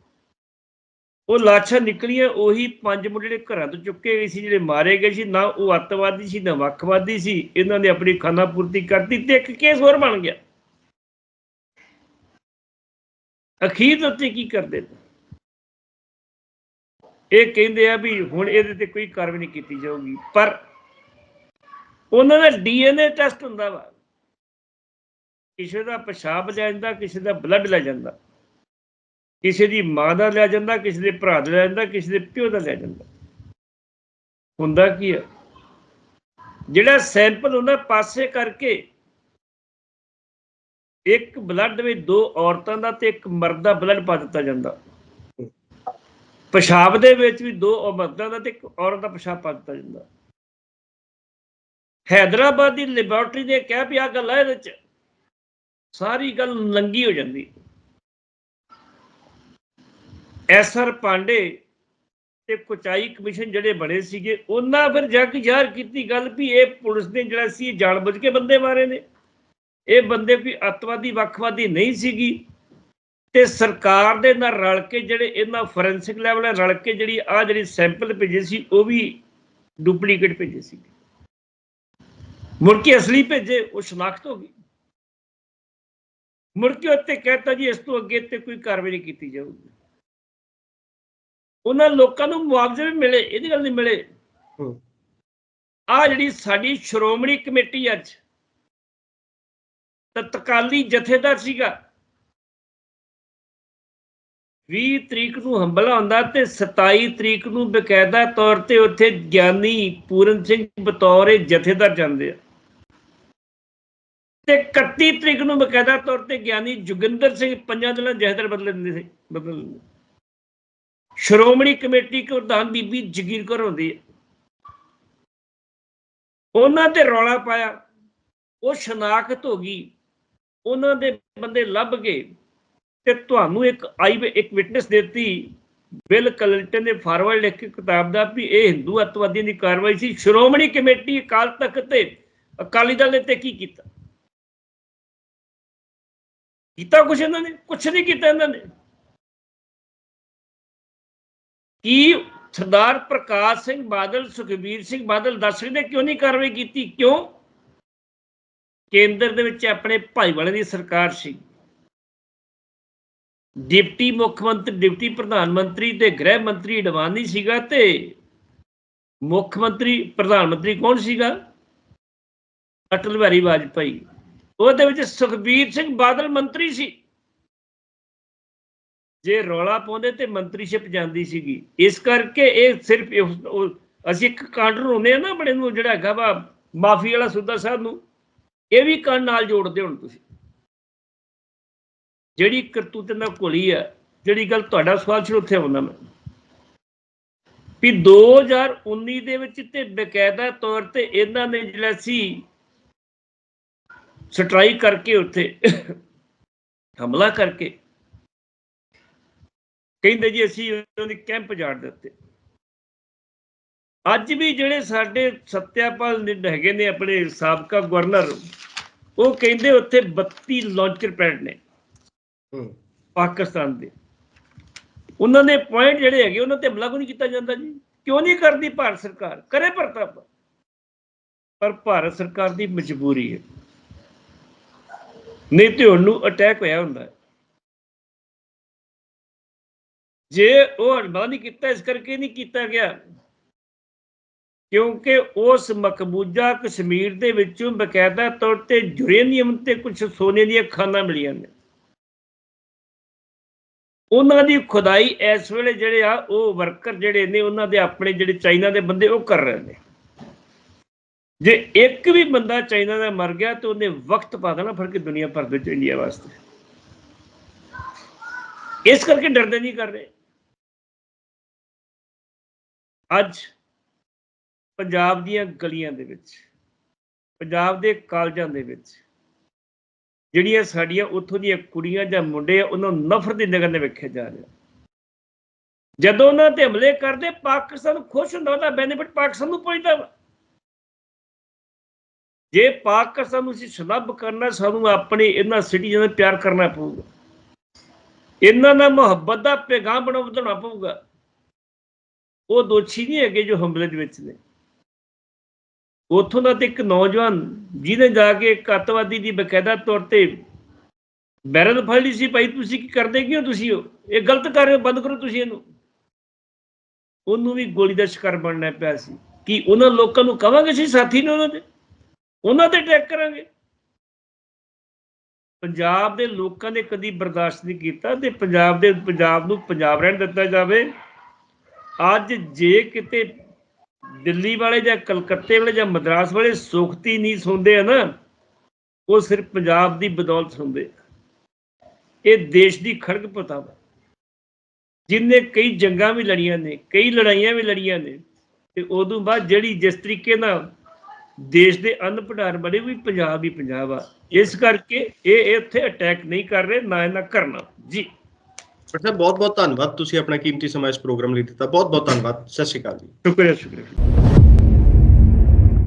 ਉਹ ਲਾਸ਼ਾਂ ਨਿਕਲੀਆਂ, ਉਹੀ ਪੰਜ ਮੁੰਡੇ ਜਿਹੜੇ ਘਰਾਂ ਤੋਂ ਚੁੱਕੇ ਗਏ ਸੀ, ਜਿਹੜੇ ਮਾਰੇ ਗਏ ਸੀ, ਨਾ ਉਹ ਅੱਤਵਾਦੀ ਸੀ, ਨਾ ਵੱਖਵਾਦੀ ਸੀ। ਇਹਨਾਂ ਨੇ ਆਪਣੀ ਖਾਨਾਪੂਰਤੀ ਕਰਤੀ ਤੇ ਇੱਕ ਕੇਸ ਹੋਰ ਬਣ ਗਿਆ। ਅਖੀਰ ਉੱਤੇ ਕੀ ਕਰਦੇ ਨੇ? ਇਹ ਕਹਿੰਦੇ ਆ ਵੀ ਹੁਣ ਇਹਦੇ ਤੇ ਕੋਈ ਕਾਰਵਾਈ ਨਹੀਂ ਕੀਤੀ ਜਾਊਗੀ, ਪਰ ਉਹਨਾਂ ਦਾ ਡੀਐਨਏ ਟੈਸਟ ਹੁੰਦਾ ਵਾ। ਕਿਸੇ ਦਾ ਪਿਸ਼ਾਬ ਲੈ ਜਾਂਦਾ, ਕਿਸੇ ਦਾ ਬਲੱਡ ਲੈ ਜਾਂਦਾ। ਕਿਸੇ ਦੀ ਮਾਂ ਦਾ ਲੈ ਜਾਂਦਾ, ਕਿਸੇ ਦੇ ਭਰਾ ਦਾ ਲੈ ਜਾਂਦਾ, ਕਿਸੇ ਦੇ ਪਿਓ ਦਾ ਲੈ ਜਾਂਦਾ। ਹੁੰਦਾ ਕੀ ਹੈ ਜਿਹੜਾ ਸੈਂਪਲ ਉਹਨਾਂ ਪਾਸੇ ਕਰਕੇ ਇੱਕ ਬਲੱਡ ਵਿੱਚ ਦੋ ਔਰਤਾਂ ਦਾ ਤੇ ਇੱਕ ਮਰਦ ਦਾ ਬਲੱਡ ਪਾ ਦਿੱਤਾ ਜਾਂਦਾ। ਪਿਸ਼ਾਬ ਦੇ ਵਿੱਚ ਵੀ ਦੋ ਮਰਦਾਂ ਦਾ ਤੇ ਇੱਕ ਔਰਤ ਦਾ ਪਿਸ਼ਾਬ ਪਾ ਦਿੱਤਾ ਜਾਂਦਾ। ਹੈਦਰਾਬਾਦ ਦੀ ਲੈਬੋਰਟਰੀ ਨੇ ਕਿਹਾ ਵੀ ਆ ਗੱਲ ਹੈ ਇਹਦੇ ਚ। ਸਾਰੀ ਗੱਲ ਨੰਗੀ ਹੋ ਜਾਂਦੀ। ਐਸਆਰ ਪਾਂਡੇ ਤੇ ਕੁਚਾਈ ਕਮਿਸ਼ਨ ਜਿਹੜੇ ਬਣੇ ਸੀਗੇ, ਉਹਨਾਂ ਫਿਰ ਜੱਗ ਜ਼ਾਹਰ ਕੀਤੀ ਗੱਲ ਵੀ ਇਹ ਪੁਲਿਸ ਨੇ ਜਿਹੜਾ ਸੀ, ਇਹ ਜਾਣਬੁੱਝ ਕੇ ਬੰਦੇ ਮਾਰੇ ਨੇ। ਇਹ ਬੰਦੇ ਕੋਈ ਅੱਤਵਾਦੀ ਵੱਖਵਾਦੀ ਨਹੀਂ ਸੀਗੀ। ਤੇ ਸਰਕਾਰ ਦੇ ਨਾਲ ਰਲ ਕੇ ਜਿਹੜੇ ਇਹਨਾਂ ਫੋਰੈਂਸਿਕ ਲੈਵਲ ਰਲ ਕੇ ਜਿਹੜੀ ਆ ਜਿਹੜੀ ਸੈਂਪਲ ਭੇਜੇ ਸੀ ਉਹ ਵੀ ਡੁਪਲੀਕੇਟ ਭੇਜੇ ਸੀ। ਮੁੜ ਕੇ ਅਸਲੀ ਭੇਜੇ ਉਹ ਸ਼ਨਾਖਤ ਹੋ ਗਈ। ਮੁੜ ਕੇ ਉੱਤੇ ਕਹਿਤਾ ਜੀ ਇਸ ਤੋਂ ਅੱਗੇ ਤੇ ਕੋਈ ਕਾਰਵਾਈ ਨਹੀਂ ਕੀਤੀ ਜਾਊਗੀ। ਉਹਨਾਂ ਲੋਕਾਂ ਨੂੰ ਮੁਆਵਜ਼ੇ ਵੀ ਮਿਲੇ ਇਹਦੀ ਗੱਲ ਨਹੀਂ ਮਿਲੇ। ਆ ਜਿਹੜੀ ਸਾਡੀ ਸ਼੍ਰੋਮਣੀ ਕਮੇਟੀ ਅੱਜ ਤਤਕਾਲੀ ਜਥੇਦਾਰ ਸੀਗਾ। 20 ਤਰੀਕ ਨੂੰ ਹੰਬਲਾ ਹੁੰਦਾ ਤੇ 27 ਤਰੀਕ ਨੂੰ ਬਕਾਇਦਾ ਤੌਰ ਤੇ ਉੱਥੇ ਗਿਆਨੀ ਪੂਰਨ ਸਿੰਘ ਬਤੌਰ ਜਥੇਦਾਰ ਜਾਂਦੇ ਆ। ਤੇ 31 ਤਰੀਕ ਨੂੰ ਬਕਾਇਦਾ ਤੌਰ ਤੇ ਗਿਆਨੀ ਜੁਗਿੰਦਰ ਸਿੰਘ ਪੰਜਾਂ ਦਿਨਾਂ ਜਥੇਦਾਰ ਬਦਲ ਦਿੰਦੇ ਸੀ, ਬਦਲ ਦਿੰਦੇ ਸ਼੍ਰੋਮਣੀ ਕਮੇਟੀ ਕੇ ਪ੍ਰਧਾਨ ਬੀਬੀ ਜਗੀਰ ਕੌਰ ਹੁੰਦੀ ਹੈ ਉਹਨਾਂ ਤੇ ਰੌਲਾ ਪਾਇਆ, ਉਹ ਸ਼ਨਾਖਤ ਹੋ ਗਈ। ਉਹਨਾਂ ਦੇ ਬੰਦੇ ਲੱਭ ਗਏ ਤੇ ਤੁਹਾਨੂੰ ਇੱਕ ਆਈ ਇੱਕ ਵਿਟਨੈਸ ਦਿੱਤੀ, ਬਿਲ ਕਲਿੰਟਨ ਨੇ ਫਾਰਵਰਡ ਲਿਖ ਕਿਤਾਬ ਦਾ ਵੀ ਇਹ ਹਿੰਦੂ ਅੱਤਵਾਦੀਆਂ ਦੀ ਕਾਰਵਾਈ ਸੀ। ਸ਼੍ਰੋਮਣੀ ਕਮੇਟੀ ਅਕਾਲ ਤਖਤ ਤੇ ਅਕਾਲੀ ਦਲ ਨੇ ਤੇ ਕੀ ਕੀਤਾ? ਕੀਤਾ ਕੁਛ ਇਹਨਾਂ ਨੇ? ਕੁਛ ਨਹੀਂ ਕੀਤਾ ਇਹਨਾਂ ਨੇ। ਕੀ ਸਰਦਾਰ ਪ੍ਰਕਾਸ਼ ਸਿੰਘ ਬਾਦਲ, ਸੁਖਬੀਰ ਸਿੰਘ ਬਾਦਲ ਦੱਸ ਸਕਦੇ ਕਿਉਂ ਨਹੀਂ ਕਾਰਵਾਈ ਕੀਤੀ? ਕਿਉਂ? ਕੇਂਦਰ ਦੇ ਵਿੱਚ ਆਪਣੇ ਭਾਈਵਾਲੇ ਦੀ ਸਰਕਾਰ ਸੀ। ਡਿਪਟੀ ਮੁੱਖ ਮੰਤਰੀ ਡਿਪਟੀ ਪ੍ਰਧਾਨ ਮੰਤਰੀ ਤੇ ਗ੍ਰਹਿ ਮੰਤਰੀ ਅਡਵਾਨੀ ਸੀਗਾ ਤੇ ਮੁੱਖ ਮੰਤਰੀ, ਪ੍ਰਧਾਨ ਮੰਤਰੀ ਕੌਣ ਸੀਗਾ? ਅਟਲ ਬਿਹਾਰੀ ਵਾਜਪਾਈ। ਉਹਦੇ ਵਿੱਚ ਸੁਖਬੀਰ ਸਿੰਘ ਬਾਦਲ ਮੰਤਰੀ ਸੀ। ਜੇ ਰੌਲਾ ਪਾਉਂਦੇ ਤੇ ਮੰਤਰੀਸ਼ਿਪ ਜਾਂਦੀ ਸੀਗੀ। ਇਸ ਕਰਕੇ ਇਹ ਸਿਰਫ ਅਸੀਂ ਇੱਕ ਕਾਂਡਰ ਹੁੰਦੇ ਆ ਨਾ ਆਪਣੇ ਨੂੰ ਜਿਹੜਾ ਹੈਗਾ ਵਾ, ਮਾਫੀ ਵਾਲਾ ਸੁੱਦਾ ਸਾਹਿਬ ਨੂੰ। ਇਹ ਵੀ ਕੰਨ ਨਾਲ ਜੋੜਦੇ ਹੁਣ ਤੁਸੀਂ। ਜਿਹੜੀ ਕਰਤੂਤ ਨਾਲ ਘੁਲੀ ਆ, ਜਿਹੜੀ ਗੱਲ ਤੁਹਾਡਾ ਸਵਾਲ ਸੀ, ਉੱਥੇ ਆਉਂਦਾ ਮੈਂ। ਵੀ 2019 ਦੇ ਵਿੱਚ ਤੇ ਬਕਾਇਦਾ ਤੌਰ ਤੇ ਇਹਨਾਂ ਨੇ ਜਿਹੜਾ ਸੀ, ਸਟ੍ਰਾਈਕ ਕਰਕੇ ਉੱਥੇ ਹਮਲਾ ਕਰਕੇ, ਕਹਿੰਦੇ ਜੀ ਅਸੀਂ ਉਹਨਾਂ ਦੇ ਕੈਂਪ ਜਾੜ ਦਿੱਤੇ। ਅੱਜ ਵੀ ਜਿਹੜੇ ਸਾਡੇ ਸਤਿਆਪਾਲ ਨੇ ਹੈਗੇ ਨੇ ਆਪਣੇ ਸਾਬਕਾ ਗਵਰਨਰ ਉਹ ਕਹਿੰਦੇ ਉੱਥੇ 32 ਲਾਂਚਰ ਪੈਡ ਨੇ। ਹੂੰ। ਪਾਕਿਸਤਾਨ ਦੇ। ਉਹਨਾਂ ਦੇ ਪੁਆਇੰਟ ਜਿਹੜੇ ਹੈਗੇ ਉਹਨਾਂ ਤੇ ਹਮਲਾ ਕਿਉਂ ਨਹੀਂ ਕੀਤਾ ਜਾਂਦਾ ਜੀ? ਕਿਉਂ ਨਹੀਂ ਕਰਦੀ ਭਾਰਤ ਸਰਕਾਰ? ਕਰੇ ਪ੍ਰਤਾਪ। ਪਰ ਭਾਰਤ ਸਰਕਾਰ ਦੀ ਮਜਬੂਰੀ ਹੈ। ਨਹੀਂ ਤੇ ਉਹਨੂੰ ਅਟੈਕ ਹੋਇਆ ਹੁੰਦਾ। ਜੇ ਉਹ ਹਮਲਾ ਨਹੀਂ ਕੀਤਾ ਇਸ ਕਰਕੇ ਨਹੀਂ ਕੀਤਾ ਗਿਆ। ਕਿਉਂਕਿ ਉਸ ਮਕਬੂਜਾ ਕਸ਼ਮੀਰ ਦੇ ਵਿੱਚੋਂ ਬਕਾਇਦਾ ਤੌਰ ਤੇ ਯੂਰੇਨੀਅਮ ਤੇ ਕੁਝ ਸੋਨੇ ਦੀਆਂ ਖਾਨਾਂ ਮਿਲੀਆਂ ਨੇ। ਉਹਨਾਂ ਦੀ ਖੁਦਾਈ ਇਸ ਵੇਲੇ ਜਿਹੜੇ ਆ, ਉਹ ਵਰਕਰ ਜਿਹੜੇ ਨੇ, ਉਹਨਾਂ ਦੇ ਆਪਣੇ ਜਿਹੜੇ ਚਾਈਨਾ ਦੇ ਬੰਦੇ, ਉਹ ਕਰ ਰਹੇ ਨੇ। ਜੇ ਇੱਕ ਵੀ ਬੰਦਾ ਚਾਈਨਾ ਦਾ ਮਰ ਗਿਆ, ਤੇ ਉਹਨੇ ਵਕਤ ਪਾ ਦੇਣਾ, ਫਿਰ ਕਿ ਦੁਨੀਆ ਭਰ ਦੇ ਵਿੱਚ ਇੰਡੀਆ ਵਾਸਤੇ। ਇਸ ਕਰਕੇ ਡਰਦੇ ਨਹੀਂ ਕਰ ਰਹੇ। ਅੱਜ ਪੰਜਾਬ ਦੀਆਂ ਗਲੀਆਂ ਦੇ ਵਿੱਚ, ਪੰਜਾਬ ਦੇ ਕਾਲਜਾਂ ਦੇ ਵਿੱਚ, ਜਿਹੜੀਆਂ ਸਾਡੀਆਂ ਉੱਥੋਂ ਦੀਆਂ ਕੁੜੀਆਂ ਜਾਂ ਮੁੰਡੇ ਆ, ਉਹਨਾਂ ਨੂੰ ਨਫ਼ਰਤ ਦੀ ਨਜ਼ਰ ਨਾਲ ਵੇਖਿਆ ਜਾ ਰਿਹਾ। ਜਦੋਂ ਉਹਨਾਂ ਤੇ ਹਮਲੇ ਕਰਦੇ, ਪਾਕਿਸਤਾਨ ਖੁਸ਼ ਹੁੰਦਾ, ਉਹਦਾ ਬੈਨੀਫਿਟ ਪਾਕਿਸਤਾਨ ਨੂੰ ਪਹੁੰਚਦਾ ਵਾ। ਜੇ ਪਾਕਿਸਤਾਨ ਨੂੰ ਅਸੀਂ ਸਲੱਬ ਕਰਨਾ, ਸਾਨੂੰ ਆਪਣੇ ਇਹਨਾਂ ਸਿਟੀਜ਼ਨ ਨਾਲ ਪਿਆਰ ਕਰਨਾ ਪਊਗਾ। ਇਹਨਾਂ ਨਾਲ ਮੁਹੱਬਤ ਦਾ ਪੈਗਾਮ ਬਣਾਉਣਾ ਪਊਗਾ। ਉਹ ਦੋਸ਼ੀ ਨਹੀਂ ਹੈਗੇ ਜੋ ਹਮਲੇ ਦੇ ਵਿੱਚ ਨੇ। ਉੱਥੋਂ ਦਾ ਤੇ ਇੱਕ ਨੌਜਵਾਨ ਜਿਹਨੇ ਜਾ ਕੇ ਇੱਕ ਅੱਤਵਾਦੀ ਦੀ ਬਕਾਇਦਾ ਤੌਰ ਤੇ ਬੈਰਲ ਫੜ ਲਈ ਸੀ, ਭਾਈ ਤੁਸੀਂ ਕੀ ਕਰਦੇ ਕਿਉਂ ਤੁਸੀਂ ਉਹ? ਇਹ ਗਲਤ ਕਰ ਰਹੇ ਹੋ, ਬੰਦ ਕਰੋ ਤੁਸੀਂ ਇਹਨੂੰ। ਉਹਨੂੰ ਵੀ ਗੋਲੀ ਦਾ ਸ਼ਿਕਾਰ ਬਣਨਾ ਪਿਆ ਸੀ। ਕਿ ਉਹਨਾਂ ਲੋਕਾਂ ਨੂੰ ਕਵਾਂਗੇ ਸੀ ਸਾਥੀ ਨੇ ਉਹਨਾਂ ਦੇ। ਉਹਨਾਂ ਤੇ ਅਟੈਕ ਕਰਾਂਗੇ। ਪੰਜਾਬ ਦੇ ਲੋਕਾਂ ਨੇ ਕਦੀ ਬਰਦਾਸ਼ਤ ਨਹੀਂ ਕੀਤਾ ਤੇ ਪੰਜਾਬ ਦੇ, ਪੰਜਾਬ ਨੂੰ ਪੰਜਾਬ ਰਹਿਣ ਦਿੱਤਾ ਜਾਵੇ। ਅੱਜ ਜੇ ਕਿਤੇ ਦਿੱਲੀ ਵਾਲੇ ਜਾਂ ਕਲਕੱਤੇ ਵਾਲੇ ਜਾਂ ਮਦਰਾਸ ਵਾਲੇ ਸੁਖਤੀ ਨਹੀਂ ਸੁਣਦੇ ਆ ਨਾ, ਉਹ ਸਿਰਫ ਪੰਜਾਬ ਦੀ ਬਦੌਲਤ ਸੁਣਦੇ ਇਹ ਦੇਸ਼ ਦੀ ਖੜਗ ਪਤਾਵਾ ਜਿਨਨੇ ਕਈ ਜੰਗਾਂ ਵੀ ਲੜੀਆਂ ਨੇ, ਕਈ ਲੜਾਈਆਂ ਵੀ ਲੜੀਆਂ ਨੇ, ਤੇ ਉਦੋਂ ਬਾਅਦ ਜਿਹੜੀ ਜਿਸ ਤਰੀਕੇ ਨਾਲ ਦੇਸ਼ ਦੇ ਅੰਨ ਭੰਡਾਰ ਬੜੇ ਵੀ ਪੰਜਾਬ ਹੀ ਪੰਜਾਬ ਆ। ਇਸ ਕਰਕੇ ਇਹ ਇਹ ਇੱਥੇ ਅਟੈਕ ਨਹੀਂ ਕਰ ਰਹੇ, ਨਾ ਇਹਨਾਂ ਕਰਨਾ ਜੀ। ਡਾਕਟਰ ਸਾਹਿਬ ਬਹੁਤ ਬਹੁਤ ਧੰਨਵਾਦ। ਤੁਸੀਂ ਆਪਣਾ ਕੀਮਤੀ ਸਮਾਂ ਇਸ ਪ੍ਰੋਗਰਾਮ ਲਈ ਦਿੱਤਾ। ਬਹੁਤ ਬਹੁਤ ਧੰਨਵਾਦ। ਸਤਿ ਸ਼੍ਰੀ ਅਕਾਲ ਜੀ। ਸ਼ੁਕਰੀਆ ਸ਼ੁਕਰੀਆ।